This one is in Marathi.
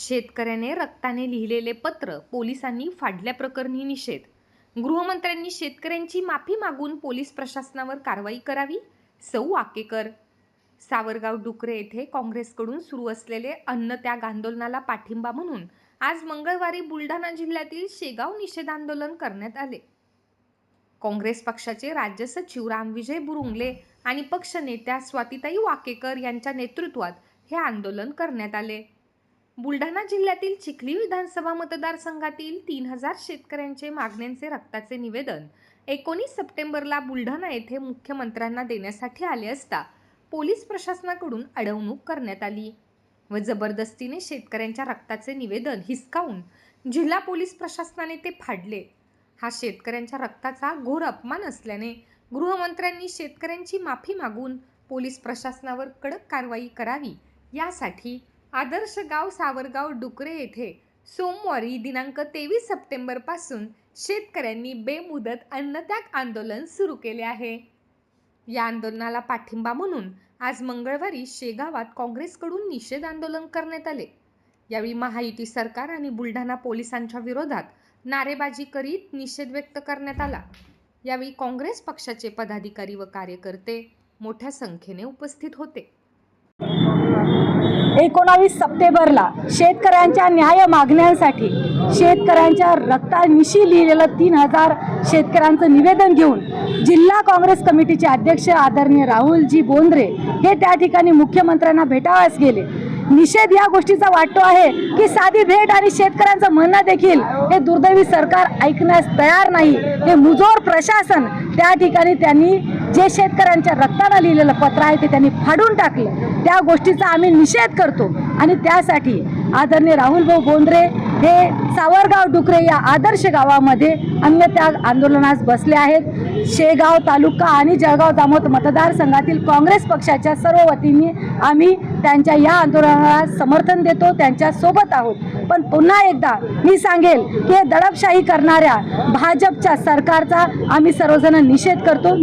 शेतकऱ्याने रक्ताने लिहिलेले पत्र पोलिसांनी फाडल्याप्रकरणी निषेध. गृहमंत्र्यांनी शेतकऱ्यांची माफी मागून पोलीस प्रशासनावर कारवाई करावी? सौ वाकेकर. सावरगाव डुकरे येथे काँग्रेसकडून सुरू असलेले अन्न त्याग आंदोलनाला पाठिंबा म्हणून आज मंगळवारी बुलढाणा जिल्ह्यातील शेगाव निषेध आंदोलन करण्यात आले. काँग्रेस पक्षाचे राज्य सचिव रामविजय बुरुंगले आणि पक्षनेत्या स्वातिताई वाकेकर यांच्या नेतृत्वात हे आंदोलन करण्यात आले. बुलढाणा जिल्ह्यातील चिखली विधानसभा मतदारसंघातील तीन हजार शेतकऱ्यांचे मागण्यांचे रक्ताचे निवेदन एकोणीस सप्टेंबरला बुलढाणा येथे मुख्यमंत्र्यांना देण्यासाठी आले असता पोलीस प्रशासनाकडून अडवणूक करण्यात आली व जबरदस्तीने शेतकऱ्यांच्या रक्ताचे निवेदन हिसकावून जिल्हा पोलीस प्रशासनाने ते फाडले. हा शेतकऱ्यांच्या रक्ताचा घोर अपमान असल्याने गृहमंत्र्यांनी शेतकऱ्यांची माफी मागून पोलीस प्रशासनावर कडक कारवाई करावी यासाठी आदर्श गाव सावरगाव डुकरे येथे सोमवारी दिनांक तेवीस सप्टेंबरपासून शेतकऱ्यांनी बेमुदत अन्नत्याग आंदोलन सुरू केले आहे. या आंदोलनाला पाठिंबा म्हणून आज मंगळवारी शेगावात काँग्रेसकडून निषेध आंदोलन करण्यात आले. यावेळी महायुती सरकार आणि बुलढाणा पोलिसांच्या विरोधात नारेबाजी करीत निषेध व्यक्त करण्यात आला. यावेळी काँग्रेस पक्षाचे पदाधिकारी व कार्यकर्ते मोठ्या संख्येने उपस्थित होते. एकोणावीस सप्टेंबरला शेतकऱ्यांच्या न्याय मागण्यांसाठी शेतकऱ्यांच्या रक्तानिशी लिहिलेलं तीन हजार शेतकऱ्यांचं निवेदन घेऊन जिल्हा काँग्रेस कमिटीचे अध्यक्ष आदरणीय राहुलजी बोंद्रे हे त्या ठिकाणी मुख्यमंत्र्यांना भेटावयास गेले. निषेध या गोष्टीचा वाटतो आहे की साधी भेट आणि शेतकऱ्यांचं म्हणणं देखील हे दुर्दैवी सरकार ऐकण्यास तयार नाही. हे मुजोर प्रशासन त्या ठिकाणी त्यांनी जे शेतकऱ्यांच्या रक्तानं लिहिलेलं पत्र आहे ते त्यांनी फाडून टाकलं. त्या गोष्टीचा आम्ही निषेध करतो आणि त्यासाठी आदरणीय राहुल भाऊ बोंद्रे हे सावरगाव डुकरे या आदर्श गावामध्ये अन्य त्या आंदोलनास बसले आहेत. शेगाव तालुका आणि जळगाव दामोद मतदारसंघातील काँग्रेस पक्षाच्या सर्व वतीने आम्ही त्यांच्या या आंदोलनाला समर्थन देतो त्यांच्यासोबत आहोत. पण पुन्हा एकदा मी सांगेल की हे दडपशाही करणाऱ्या भाजपच्या सरकारचा आम्ही सर्वजण निषेध करतो.